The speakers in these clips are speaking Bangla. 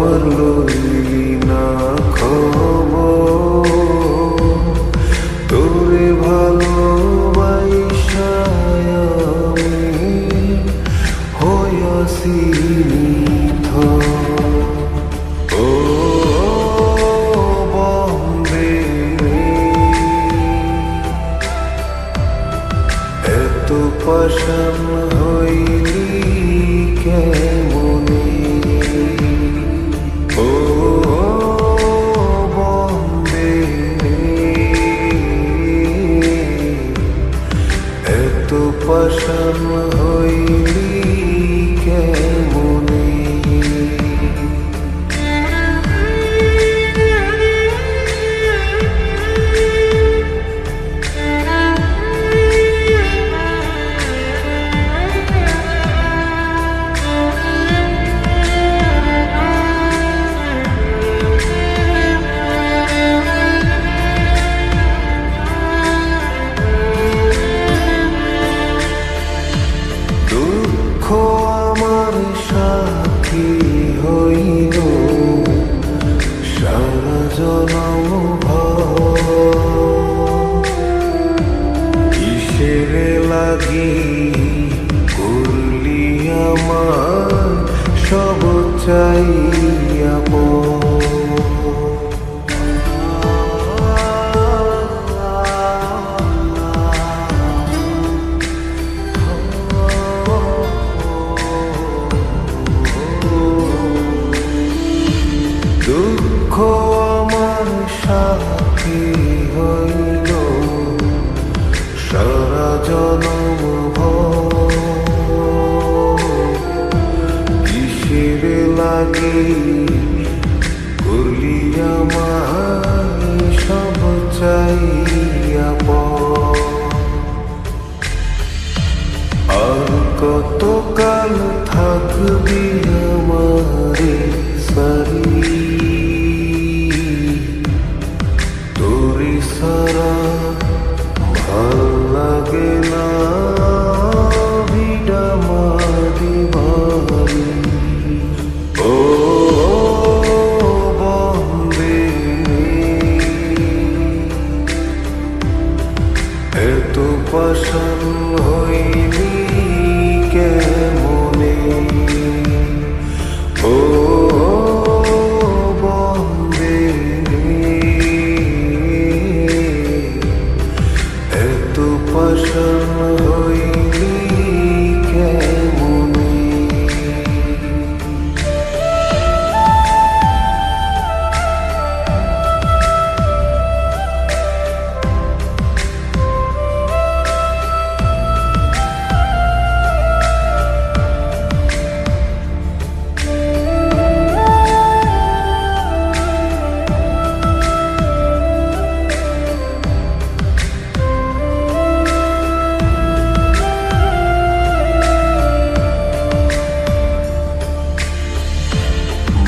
আমার না খব তোরে ভালোবাসায় আমি হয়াসি পাশান হইলি কে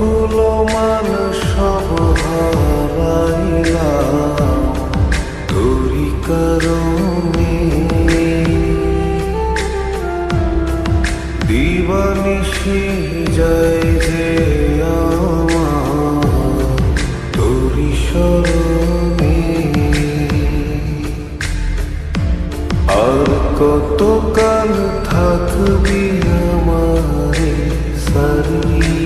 কুলো মান সব হারাইলাম দিবানিশি যায় যে আমার। আর কতকাল থাকবি আমারে সারি